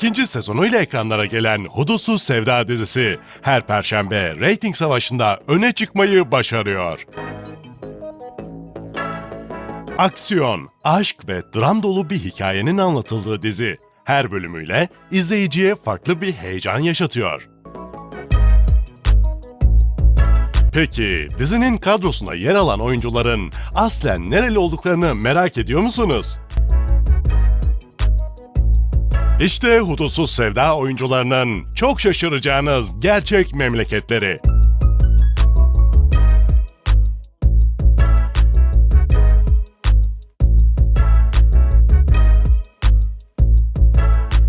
ikinci sezonuyla ekranlara gelen Hudutsuz Sevda dizisi her perşembe reyting savaşında öne çıkmayı başarıyor. Aksiyon, aşk ve dram dolu bir hikayenin anlatıldığı dizi her bölümüyle izleyiciye farklı bir heyecan yaşatıyor. Peki dizinin kadrosunda yer alan oyuncuların aslen nereli olduklarını merak ediyor musunuz? İşte Hudutsuz Sevda oyuncularının çok şaşıracağınız gerçek memleketleri.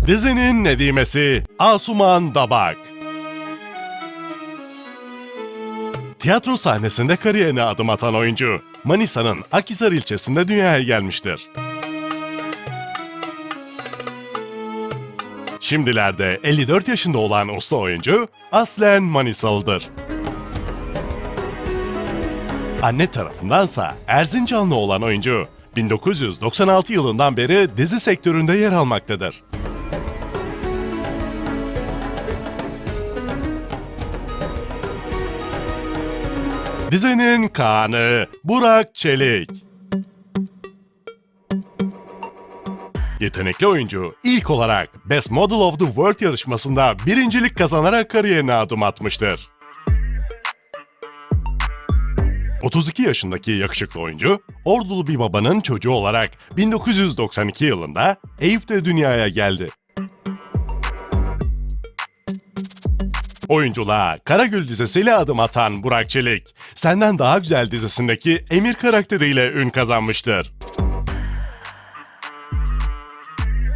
Dizinin nedimesi Asuman Dabak. Tiyatro sahnesinde kariyerine adım atan oyuncu, Manisa'nın Akhisar ilçesinde dünyaya gelmiştir. Şimdilerde 54 yaşında olan usta oyuncu aslen Manisalıdır. Anne tarafındansa Erzincanlı olan oyuncu 1996 yılından beri dizi sektöründe yer almaktadır. Dizinin Kaan'ı Burak Çelik. Yetenekli oyuncu ilk olarak Best Model of the World yarışmasında birincilik kazanarak kariyerine adım atmıştır. 32 yaşındaki yakışıklı oyuncu, Ordulu bir babanın çocuğu olarak 1992 yılında Eyüp'te dünyaya geldi. Oyunculuğa Karagül dizisiyle adım atan Burak Çelik, Senden Daha Güzel dizisindeki Emir karakteriyle ün kazanmıştır.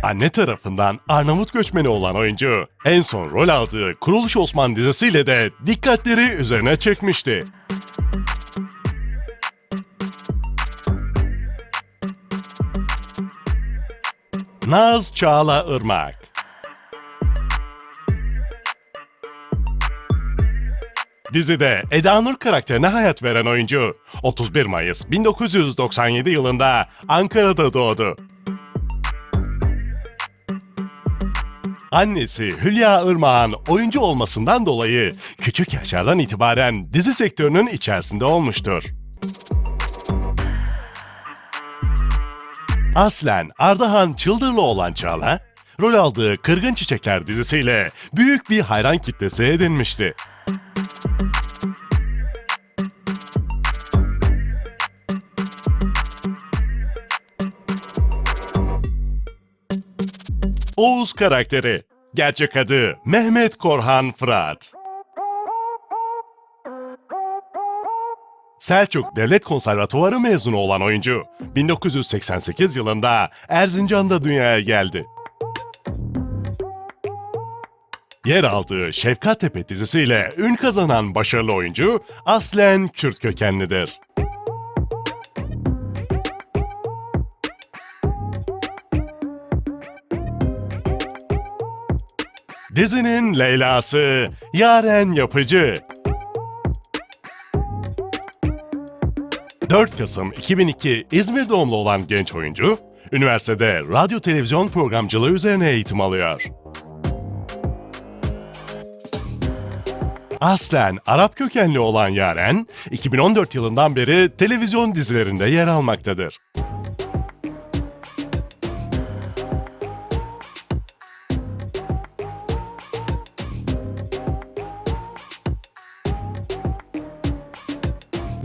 Anne tarafından Arnavut göçmeni olan oyuncu, en son rol aldığı Kuruluş Osman dizisiyle de dikkatleri üzerine çekmişti. Naz Çağla Irmak Dizide Eda Nur karakterine hayat veren oyuncu 31 Mayıs 1997 yılında Ankara'da doğdu. Annesi Hülya Irmak'ın oyuncu olmasından dolayı küçük yaşlardan itibaren dizi sektörünün içerisinde olmuştur. Aslen Ardahan Çıldırlı olan Çağla, rol aldığı Kırgın Çiçekler dizisiyle büyük bir hayran kitlesi edinmişti. Oğuz karakteri. Gerçek adı Mehmet Korhan Fırat. Selçuk Devlet Konservatuvarı mezunu olan oyuncu, 1988 yılında Erzincan'da dünyaya geldi. Yer aldığı Şefkat Tepe dizisiyle ün kazanan başarılı oyuncu aslen Kürt kökenlidir. Dizinin Leyla'sı Yaren Yapıcı. 4 Kasım 2002 İzmir doğumlu olan genç oyuncu, üniversitede radyo televizyon programcılığı üzerine eğitim alıyor. Aslen Arap kökenli olan Yaren, 2014 yılından beri televizyon dizilerinde yer almaktadır.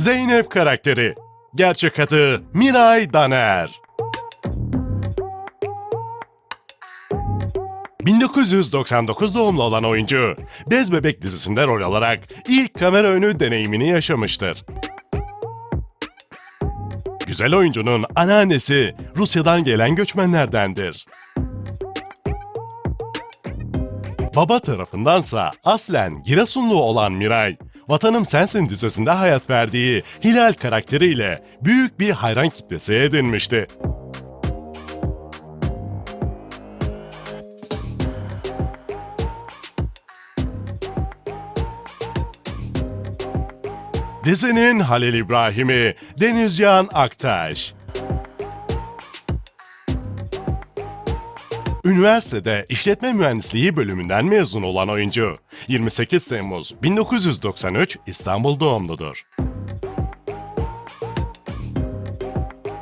Zeynep karakteri. Gerçek adı Miray Daner. 1999 doğumlu olan oyuncu, Bez Bebek dizisinde rol alarak ilk kamera önü deneyimini yaşamıştır. Güzel oyuncunun anneannesi Rusya'dan gelen göçmenlerdendir. Baba tarafındansa aslen Giresunlu olan Miray, Vatanım Sensin dizisinde hayat verdiği Hilal karakteriyle büyük bir hayran kitlesi edinmişti. Dizinin Halil İbrahim'i Denizcan Aktaş. Üniversitede işletme mühendisliği bölümünden mezun olan oyuncu. 28 Temmuz 1993 İstanbul doğumludur.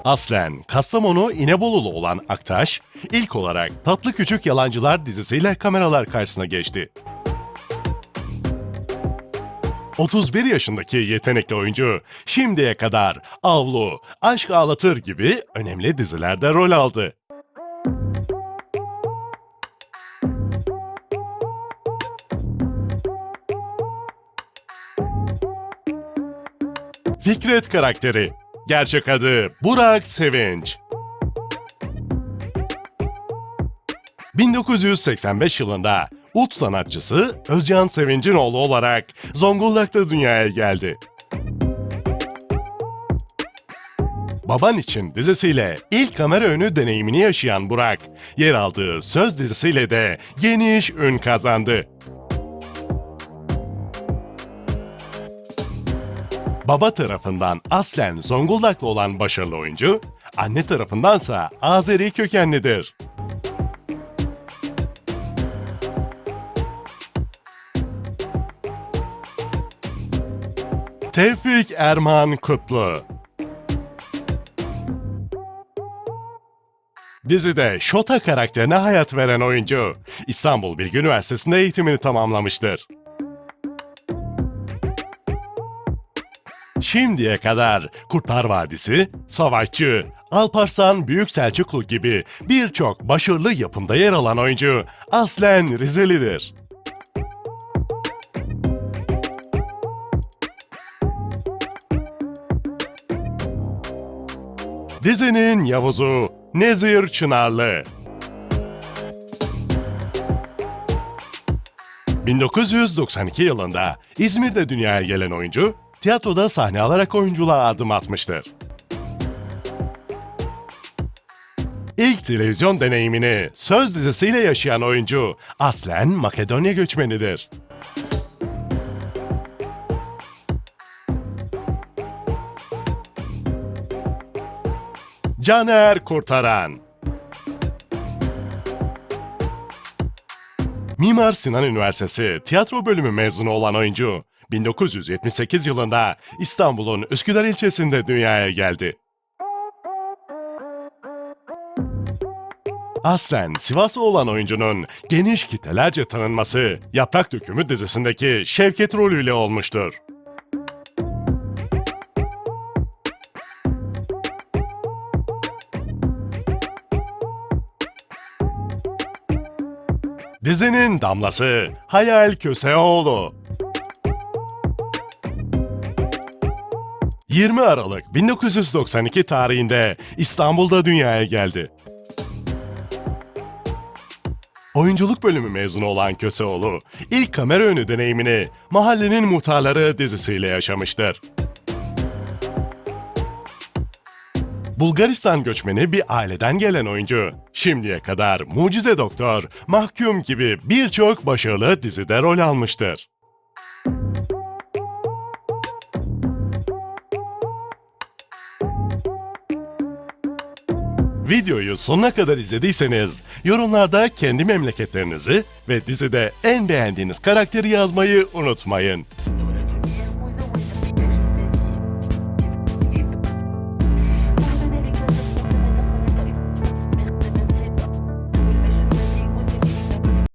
Aslen Kastamonu İnebolulu olan Aktaş, ilk olarak Tatlı Küçük Yalancılar dizisiyle kameralar karşısına geçti. 31 yaşındaki yetenekli oyuncu şimdiye kadar Avlu, Aşk Ağlatır gibi önemli dizilerde rol aldı. Fikret karakteri. Gerçek adı Burak Sevinç. 1985 yılında ut sanatçısı Özcan Sevinç'in oğlu olarak Zonguldak'ta dünyaya geldi. Baban için dizisiyle ilk kamera önü deneyimini yaşayan Burak, yer aldığı Söz dizisiyle de geniş ün kazandı. Baba tarafından aslen Zonguldaklı olan başarılı oyuncu, anne tarafındansa Azeri kökenlidir. Tevfik Erman Kutlu Dizide Şota karakterine hayat veren oyuncu, İstanbul Bilgi Üniversitesi'nde eğitimini tamamlamıştır. Şimdiye kadar Kurtlar Vadisi, Savaşçı, Alparslan Büyük Selçuklu gibi birçok başarılı yapımda yer alan oyuncu aslen Rizelidir. Dizinin Yavuz'u Nezir Çınarlı. 1992 yılında İzmir'de dünyaya gelen oyuncu, tiyatroda sahne alarak oyunculuğa adım atmıştır. İlk televizyon deneyimini Söz dizisiyle yaşayan oyuncu aslen Makedonya göçmenidir. Caner Kurtaran Mimar Sinan Üniversitesi tiyatro bölümü mezunu olan oyuncu, 1978 yılında İstanbul'un Üsküdar ilçesinde dünyaya geldi. Aslen Sivaslı olan oyuncunun geniş kitlelerce tanınması Yaprak Dökümü dizisindeki Şevket rolüyle olmuştur. Dizinin damlası Hayal Köseoğlu. 20 Aralık 1992 tarihinde İstanbul'da dünyaya geldi. Oyunculuk bölümü mezunu olan Köseoğlu, ilk kamera önü deneyimini Mahallenin Muhtarları dizisiyle yaşamıştır. Bulgaristan göçmeni bir aileden gelen oyuncu. Şimdiye kadar Mucize Doktor, Mahkum gibi birçok başarılı dizide rol almıştır. Videoyu sonuna kadar izlediyseniz yorumlarda kendi memleketlerinizi ve dizide en beğendiğiniz karakteri yazmayı unutmayın.